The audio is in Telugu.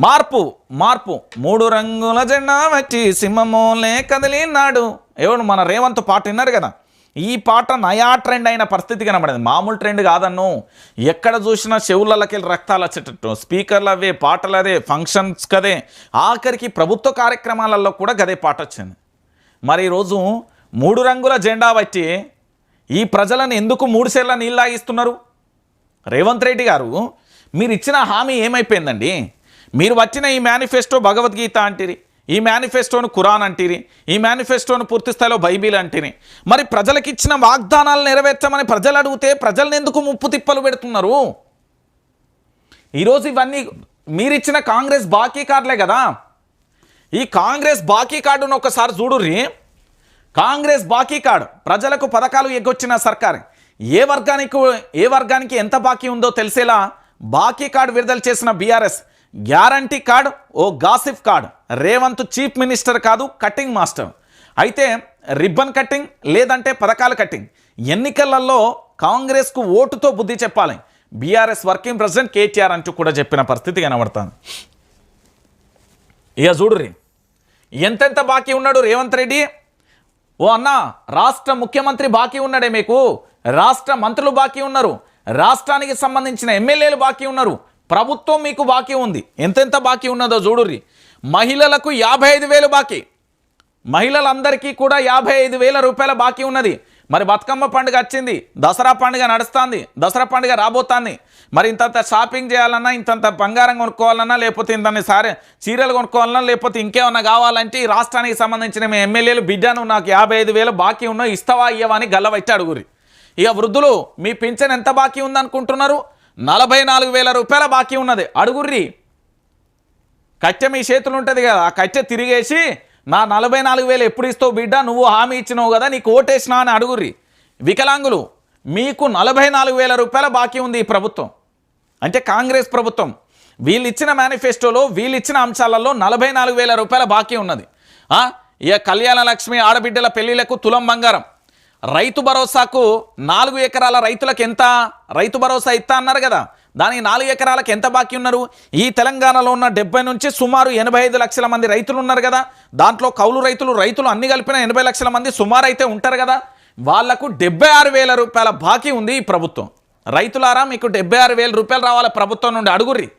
మార్పు మార్పు. మూడు రంగుల జెండా వచ్చి సింహమోలే కదిలినాడు. ఎవడు మన రేవంత్ పాట విన్నారు కదా? ఈ పాట నయా ట్రెండ్ అయిన పరిస్థితి కనబడింది. మామూలు ట్రెండ్ కాదన్ను. ఎక్కడ చూసినా చెవులకి రక్తాలు వచ్చేటట్టు. స్పీకర్లు అవే పాటలు అదే ఫంక్షన్స్ కదే. ఆఖరికి ప్రభుత్వ కార్యక్రమాలలో కూడా గదే పాట వచ్చింది. మరి ఈరోజు మూడు రంగుల జెండా వచ్చి ఈ ప్రజలను ఎందుకు మూడు సేర్ల నీళ్ళు రేవంత్ రెడ్డి గారు మీరు ఇచ్చిన హామీ ఏమైపోయిందండి? మీరు వచ్చిన ఈ మేనిఫెస్టో భగవద్గీత అంటిరి ఈ మేనిఫెస్టోను ఖురాన్ అంటిరి ఈ మేనిఫెస్టోను పూర్తి స్థాయిలో బైబిల్ అంటిరి. మరి ప్రజలకు ఇచ్చిన వాగ్దానాలు నెరవేర్చమని ప్రజలు అడిగితే ప్రజలను ఎందుకు ముప్పు తిప్పలు పెడుతున్నారు? ఈరోజు ఇవన్నీ మీరిచ్చిన కాంగ్రెస్ బాకీ కార్డులే కదా. ఈ కాంగ్రెస్ బాకీ కార్డును ఒకసారి చూడుర్రి. కాంగ్రెస్ బాకీ కార్డు ప్రజలకు పథకాలు ఎగ్గొచ్చిన సర్కార్. ఏ వర్గానికి ఏ వర్గానికి ఎంత బాకీ ఉందో తెలిసేలా బాకీ కార్డు విడుదల చేసిన బీఆర్ఎస్ గ్యారంటీ కార్డ్ ఓ gossip card. Revanth chief minister కాదు కటింగ్ మాస్టర్. అయితే రిబ్బన్ కటింగ్ లేదంటే పథకాల కటింగ్. ఎన్నికలలో కాంగ్రెస్కు ఓటుతో బుద్ధి చెప్పాలి. బీఆర్ఎస్ వర్కింగ్ ప్రెసిడెంట్ కేటీఆర్ అంటూ కూడా చెప్పిన పరిస్థితి కనబడుతుంది. ఇక చూడుర్రి ఎంతెంత బాకీ ఉన్నాడు రేవంత్ రెడ్డి? ఓ అన్న రాష్ట్ర ముఖ్యమంత్రి బాకీ ఉన్నాడే మీకు. రాష్ట్ర మంత్రులు బాకీ ఉన్నారు. రాష్ట్రానికి సంబంధించిన ఎమ్మెల్యేలు బాకీ ఉన్నారు. ప్రభుత్వం మీకు బాకీ ఉంది. ఎంతెంత బాకీ ఉన్నదో చూడుర్రి. మహిళలకు యాభై ఐదు వేలు బాకీ. మహిళలందరికీ కూడా యాభై ఐదు వేల రూపాయల బాకీ ఉన్నది. మరి బతుకమ్మ పండుగ వచ్చింది. దసరా పండుగ నడుస్తుంది. దసరా పండుగ రాబోతుంది. మరి ఇంతంత షాపింగ్ చేయాలన్నా ఇంతంత బంగారం కొనుక్కోవాలన్నా లేకపోతే ఇంతని సారే చీరలు కొనుక్కోవాలన్నా లేకపోతే ఇంకేమన్నా కావాలంటే ఈ రాష్ట్రానికి సంబంధించిన మీ ఎమ్మెల్యేలు బిడ్డను నాకు యాభై ఐదు వేలు బాకీ ఉన్నా ఇస్తావా ఇయ్యవా అని గల్లవట్టి అడుగురి ఇక వృద్ధులు మీ పింఛన్ ఎంత బాకీ ఉందనుకుంటున్నారు? నలభై నాలుగు వేల రూపాయల బాకీ ఉన్నది. అడుగుర్రి. కట్టె మీ చేతులు ఉంటుంది కదా ఆ కట్టె తిరిగేసి నా నలభై నాలుగు వేలు ఎప్పుడు ఇస్తావు బిడ్డ? నువ్వు హామీ ఇచ్చినావు కదా నీకు ఓటేసినా అని అడుగుర్రి. వికలాంగులు మీకు నలభై నాలుగు వేల రూపాయల బాకీ ఉంది ఈ ప్రభుత్వం. అంటే కాంగ్రెస్ ప్రభుత్వం. వీళ్ళిచ్చిన మేనిఫెస్టోలో వీళ్ళిచ్చిన అంశాలలో నలభై నాలుగు వేల రూపాయల బాకీ ఉన్నది. ఇక కళ్యాణ లక్ష్మి ఆడబిడ్డల పెళ్ళిలకు తులం బంగారం. రైతు భరోసాకు నాలుగు ఎకరాల రైతులకు ఎంత? రైతు భరోసా ఇస్తా అన్నారు కదా. దానికి నాలుగు ఎకరాలకు ఎంత బాకీ ఉన్నారు? ఈ తెలంగాణలో ఉన్న డెబ్బై నుంచి సుమారు ఎనభై ఐదు లక్షల మంది రైతులు ఉన్నారు కదా. దాంట్లో కౌలు రైతులు రైతులు అన్ని కలిపిన ఎనభై లక్షల మంది సుమారు అయితే ఉంటారు కదా. వాళ్ళకు డెబ్బై ఆరు వేల రూపాయల బాకీ ఉంది ఈ ప్రభుత్వం. రైతులారా మీకు డెబ్బై ఆరు వేల రూపాయలు రావాలి ప్రభుత్వం నుండి. అడుగుర్రి.